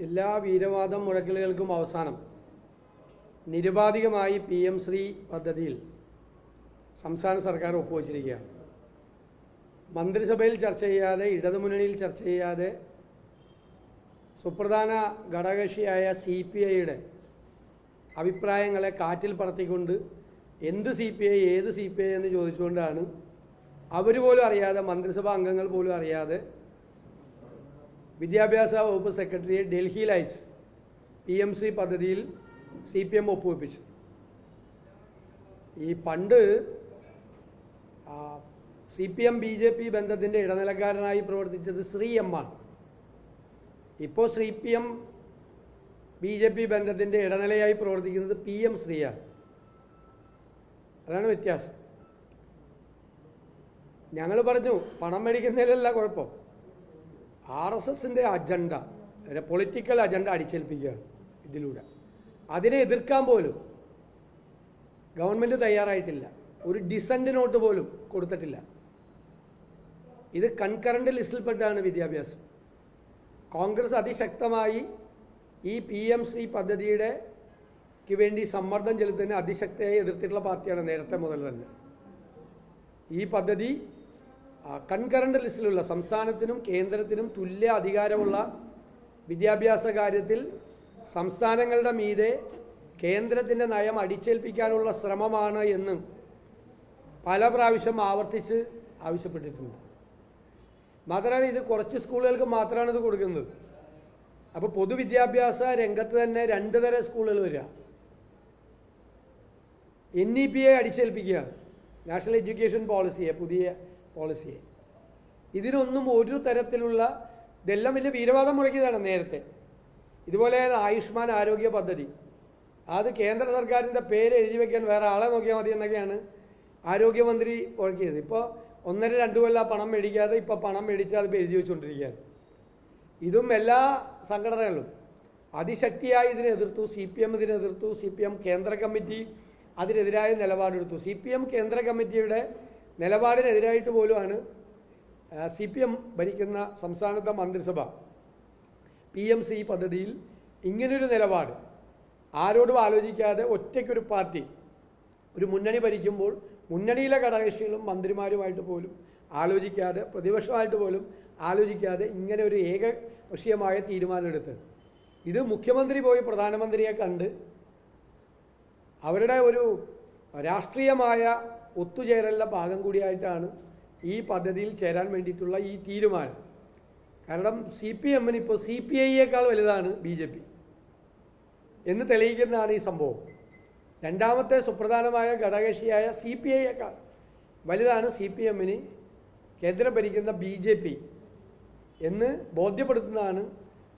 എല്ലാ വീരവാദം മുഴക്കലുകൾക്കും അവസാനം നിരുപാധികമായി P M Shri പദ്ധതിയിൽ സംസ്ഥാന സർക്കാർ ഒപ്പുവച്ചിരിക്കുകയാണ്. മന്ത്രിസഭയിൽ ചർച്ച ചെയ്യാതെ ഇടതുമുന്നണിയിൽ ചർച്ച ചെയ്യാതെ സുപ്രധാന ഘടകകക്ഷിയായ സി പി ഐയുടെ അഭിപ്രായങ്ങളെ കാറ്റിൽ പറത്തിക്കൊണ്ട് എന്ത് സി പി ഐ ഏത് സി പി ഐ എന്ന് ചോദിച്ചുകൊണ്ടാണ് അവർ പോലും അറിയാതെ മന്ത്രിസഭാ അംഗങ്ങൾ പോലും അറിയാതെ വിദ്യാഭ്യാസ വകുപ്പ് സെക്രട്ടറിയെ ഡൽഹിയിൽ അയച്ച് പി എം സി പദ്ധതിയിൽ സി പി എം ഒപ്പുവെപ്പിച്ചു. ഈ പണ്ട് C P M B J P ബന്ധത്തിന്റെ ഇടനിലക്കാരനായി പ്രവർത്തിച്ചത് ശ്രീ എം ആണ്. ഇപ്പോൾ Shri P M B J P ബന്ധത്തിന്റെ ഇടനിലയായി പ്രവർത്തിക്കുന്നത് പി എം ശ്രീയാണ്. അതാണ് വ്യത്യാസം. ഞങ്ങൾ പറഞ്ഞു പണം മേടിക്കുന്നതിലല്ല കുഴപ്പം. ആർ എസ് എസിന്റെ അജണ്ട പൊളിറ്റിക്കൽ അജണ്ട അടിച്ചേൽപ്പിക്കുകയാണ് ഇതിലൂടെ. അതിനെ എതിർക്കാൻ പോലും ഗവൺമെന്റ് തയ്യാറായിട്ടില്ല. ഒരു ഡിസന്റ് നോട്ട് പോലും കൊടുത്തിട്ടില്ല. ഇത് കൺകറന്റ് ലിസ്റ്റിൽപ്പെട്ടാണ് വിദ്യാഭ്യാസം. കോൺഗ്രസ് അതിശക്തമായി ഈ പി എം ശ്രീ പദ്ധതിയുടെ വേണ്ടി സമ്മർദ്ദം ചെലുത്തുന്ന അതിശക്തയായി എതിർത്തിട്ടുള്ള പാർട്ടിയാണ് നേരത്തെ മുതൽ തന്നെ. ഈ പദ്ധതി കൺകറന്റ് ലിസ്റ്റിലുള്ള സംസ്ഥാനത്തിനും കേന്ദ്രത്തിനും തുല്യ അധികാരമുള്ള വിദ്യാഭ്യാസ കാര്യത്തിൽ സംസ്ഥാനങ്ങളുടെ മീതെ കേന്ദ്രത്തിന്റെ നയം അടിച്ചേൽപ്പിക്കാനുള്ള ശ്രമമാണ് എന്ന് പല പ്രാവശ്യം ആവർത്തിച്ച് ആവശ്യപ്പെട്ടിട്ടുണ്ട്. മാത്രമല്ല ഇത് കുറച്ച് സ്കൂളുകൾക്ക് മാത്രമാണ് ഇത് കൊടുക്കുന്നത്. അപ്പോൾ പൊതുവിദ്യാഭ്യാസ രംഗത്ത് തന്നെ രണ്ട് തരം സ്കൂളുകൾ വരിക. എൻ ഇ പി എ അടിച്ചേൽപ്പിക്കുകയാണ് നാഷണൽ എഡ്യൂക്കേഷൻ പോളിസിയെ പുതിയ പോളിസിയെ ഇതിനൊന്നും ഒരു തരത്തിലുള്ള ഇതെല്ലാം വലിയ വീരവാദം മുഴക്കിയതാണ് നേരത്തെ. ഇതുപോലെ ആയുഷ്മാൻ ആരോഗ്യ പദ്ധതി. അത് കേന്ദ്ര സർക്കാരിന്റെ പേര് എഴുതി വയ്ക്കാൻ വേറെ ആളെ നോക്കിയാൽ മതി എന്നൊക്കെയാണ് ആരോഗ്യമന്ത്രി മുഴക്കിയത്. ഇപ്പോൾ ഒന്നര രണ്ട് കൊല്ലം പണം മേടിക്കാതെ ഇപ്പോൾ പണം മേടിച്ച് അത് എഴുതി വെച്ചുകൊണ്ടിരിക്കുകയാണ് ഇതും എല്ലാ സംഘടനകളും അതിശക്തിയായി ഇതിനെ എതിർത്തു സി പി എം ഇതിനെ എതിർത്തു സി പി എം കേന്ദ്ര കമ്മിറ്റി അതിനെതിരായ നിലപാടെടുത്തു. സി പി എം കേന്ദ്ര കമ്മിറ്റിയുടെ നിലപാടിനെതിരായിട്ട് പോലുമാണ് സി പി എം ഭരിക്കുന്ന സംസ്ഥാനത്തെ മന്ത്രിസഭ. പി എം സി പദ്ധതിയിൽ ഇങ്ങനൊരു നിലപാട്. ആരോടും ആലോചിക്കാതെ ഒറ്റയ്ക്കൊരു പാർട്ടി ഒരു മുന്നണി ഭരിക്കുമ്പോൾ മുന്നണിയിലെ ഘടകകക്ഷികളും മന്ത്രിമാരുമായിട്ട് പോലും ആലോചിക്കാതെ പ്രതിപക്ഷമായിട്ട് പോലും ആലോചിക്കാതെ ഇങ്ങനെ ഒരു ഏകപക്ഷീയമായ തീരുമാനമെടുത്ത്. ഇത് മുഖ്യമന്ത്രി പോയി പ്രധാനമന്ത്രിയെ കണ്ട് അവരുടെ ഒരു രാഷ്ട്രീയമായ ഒത്തുചേരലിന്റെ ഭാഗം കൂടിയായിട്ടാണ് ഈ പദ്ധതിയിൽ ചേരാൻ വേണ്ടിയിട്ടുള്ള ഈ തീരുമാനം. കാരണം സി പി എമ്മിന് ഇപ്പോൾ സി പി ഐയേക്കാൾ വലുതാണ് ബി ജെ പി. എന്ന് തെളിയിക്കുന്നതാണ് ഈ സംഭവം. രണ്ടാമത്തെ സുപ്രധാനമായ ഘടകകക്ഷിയായ സി പി ഐയേക്കാൾ വലുതാണ് സി പി എമ്മിന് കേന്ദ്രം ഭരിക്കുന്ന ബി ജെ പി. എന്ന് ബോധ്യപ്പെടുത്തുന്നതാണ്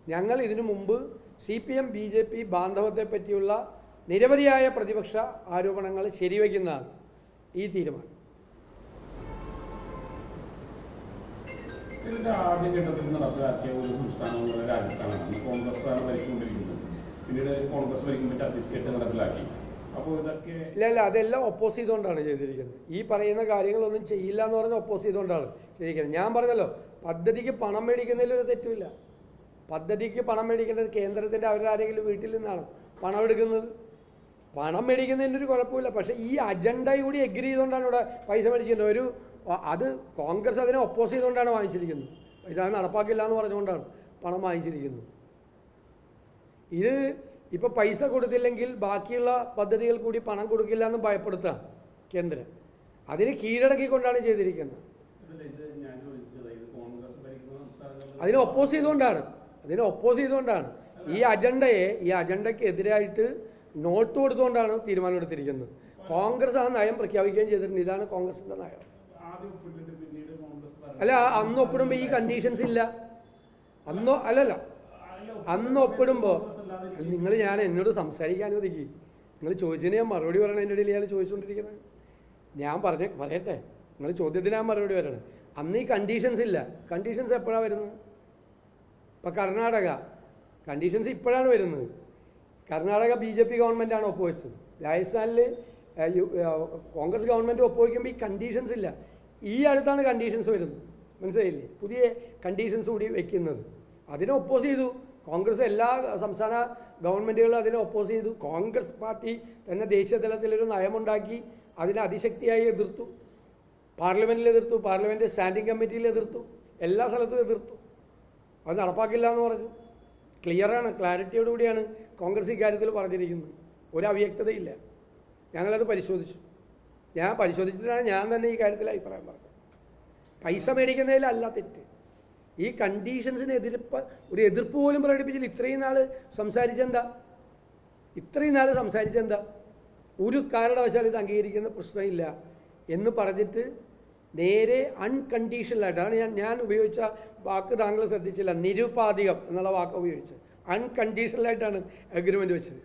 ഞങ്ങൾ ഇതിനു മുമ്പ് C P M B J P ബാന്ധവത്തെ പറ്റിയുള്ള നിരവധിയായ പ്രതിപക്ഷ ആരോപണങ്ങൾ ശരിവയ്ക്കുന്നതാണ് ഈ തീരുമാനം. ഇതിന്റെ ആദ്യഘട്ടത്തിൽ നടപ്പിലാക്കിയ ഒരു സംസ്ഥാനമാണ് രാജസ്ഥാനാണ്. കോൺഗ്രസ് ആണ് ഭരിച്ചുകൊണ്ടിരിക്കുന്നത്. പിന്നീട് കോൺഗ്രസ് ഭരിക്കുമ്പോൾ ഛത്തീസ്ഗഡ് നടപ്പിലാക്കി. അപ്പോൾ ഇതൊക്കെ ഇല്ല ഇല്ല അതെല്ലാം ഒപ്പോസ് ചെയ്തുകൊണ്ടാണ് ചെയ്തിരിക്കുന്നത്. ഈ പറയുന്ന കാര്യങ്ങളൊന്നും ചെയ്യില്ല എന്ന് പറഞ്ഞ് ഒപ്പോസ് ചെയ്തുകൊണ്ടാണ് ചെയ്തിരിക്കുന്നത്. ഞാൻ പറഞ്ഞല്ലോ പദ്ധതിക്ക് പണം മേടിക്കുന്നതിൽ ഒരു തെറ്റുമില്ല. പദ്ധതിക്ക് പണം മേടിക്കേണ്ടത് കേന്ദ്രത്തിന്റെ അവരുടെ ആരെങ്കിലും വീട്ടിൽ നിന്നാണ് പണം എടുക്കുന്നത്. പണം മേടിക്കുന്നതിന്റെ ഒരു കുഴപ്പമില്ല. പക്ഷേ ഈ അജണ്ട കൂടി എഗ്രി ചെയ്തുകൊണ്ടാണ് ഇവിടെ പൈസ മേടിക്കുന്നത് ഒരു അത് കോൺഗ്രസ് അതിനെ ഒപ്പോസ് ചെയ്തുകൊണ്ടാണ് വാങ്ങിച്ചിരിക്കുന്നത്. പൈസ അത് നടപ്പാക്കില്ല എന്ന് പറഞ്ഞുകൊണ്ടാണ് പണം വാങ്ങിച്ചിരിക്കുന്നത്. ഇത് ഇപ്പോൾ പൈസ കൊടുത്തില്ലെങ്കിൽ ബാക്കിയുള്ള പദ്ധതികൾ കൂടി പണം കൊടുക്കില്ല എന്ന് ഭയപ്പെടുത്താം കേന്ദ്രം. അതിന് കീഴടക്കിക്കൊണ്ടാണ് ചെയ്തിരിക്കുന്നത്. അതിനെ ഒപ്പോസ് ചെയ്തുകൊണ്ടാണ്. അതിനെ ഒപ്പോസ് ചെയ്തുകൊണ്ടാണ്. ഈ അജണ്ടയെ ഈ അജണ്ടയ്ക്ക് എതിരായിട്ട് നോട്ട് കൊടുത്തുകൊണ്ടാണ് തീരുമാനമെടുത്തിരിക്കുന്നത് കോൺഗ്രസ് ആ നയം പ്രഖ്യാപിക്കുകയും ചെയ്തിട്ടുണ്ട്. ഇതാണ് കോൺഗ്രസിന്റെ നയം. അല്ല അന്ന് ഒപ്പിടുമ്പോൾ ഈ കണ്ടീഷൻസ് ഇല്ല. അന്നോ അല്ലല്ല. അന്ന് ഒപ്പിടുമ്പോൾ നിങ്ങൾ ഞാൻ എന്നോട് സംസാരിക്കാൻ അനുവദിക്ക്. നിങ്ങൾ ചോദിച്ചതിന് ഞാൻ മറുപടി പറയണം എന്റെ ഇടയിൽ ഇയാൾ ചോദിച്ചുകൊണ്ടിരിക്കുന്നത് ഞാൻ പറഞ്ഞ പറയട്ടെ. നിങ്ങൾ ചോദ്യത്തിന് ഞാൻ മറുപടി പറയണം. അന്ന് ഈ കണ്ടീഷൻസ് ഇല്ല. കണ്ടീഷൻസ് എപ്പോഴാണ് വരുന്നത്? ഇപ്പം കർണാടക. കണ്ടീഷൻസ് ഇപ്പോഴാണ് വരുന്നത്. കർണാടക ബി ജെ പി ഗവൺമെന്റാണ് ഒപ്പുവെച്ചത്. രാജസ്ഥാനിൽ കോൺഗ്രസ് ഗവൺമെന്റ് ഒപ്പുവെക്കുമ്പോൾ ഈ കണ്ടീഷൻസ് ഇല്ല. ഈ അടുത്താണ് കണ്ടീഷൻസ് വരുന്നത്. മനസ്സിലായില്ലേ? പുതിയ കണ്ടീഷൻസ് കൂടി വെക്കുന്നത്. അതിനെ ഒപ്പോസ് ചെയ്തു. കോൺഗ്രസ് എല്ലാ സംസ്ഥാന ഗവൺമെന്റുകളും അതിനെ ഒപ്പോസ് ചെയ്തു. കോൺഗ്രസ് പാർട്ടി തന്നെ ദേശീയ തലത്തിലൊരു നയമുണ്ടാക്കി അതിനെ അതിശക്തിയായി എതിർത്തു. പാർലമെന്റിൽ എതിർത്തു. പാർലമെന്റ് സ്റ്റാൻഡിംഗ് കമ്മിറ്റിയിൽ എതിർത്തു. എല്ലാ സ്ഥലത്തും എതിർത്തു. അത് നടപ്പാക്കില്ല എന്ന് പറഞ്ഞു. ക്ലിയറാണ് ക്ലാരിറ്റിയോടുകൂടിയാണ് കോൺഗ്രസ് ഇക്കാര്യത്തിൽ പറഞ്ഞിരിക്കുന്നത്. ഒരു അവ്യക്തതയില്ല. ഞങ്ങളത് പരിശോധിച്ചു. ഞാൻ പരിശോധിച്ചിട്ടാണ് ഞാൻ തന്നെ ഈ കാര്യത്തിൽ അഭിപ്രായം പറഞ്ഞത്. പൈസ മേടിക്കുന്നതിലല്ല തെറ്റ്. ഈ കണ്ടീഷൻസിന് എതിർപ്പ് ഒരു എതിർപ്പ് പോലും പ്രകടിപ്പിച്ചില്ല. ഇത്രയും നാൾ സംസാരിച്ചെന്താ? ഇത്രയും നാൾ സംസാരിച്ചെന്താ? ഒരു കാരണവശാലും ഇത് അംഗീകരിക്കുന്ന പ്രശ്നമില്ല എന്ന് പറഞ്ഞിട്ട് നേരെ അൺകണ്ടീഷണലായിട്ട് അതാണ് ഞാൻ ഞാൻ ഉപയോഗിച്ച വാക്ക് താങ്കൾ ശ്രദ്ധിച്ചില്ല. നിരുപാധികം എന്നുള്ള വാക്ക് ഉപയോഗിച്ച് അൺകണ്ടീഷണലായിട്ടാണ് അഗ്രിമെന്റ് വെച്ചത്.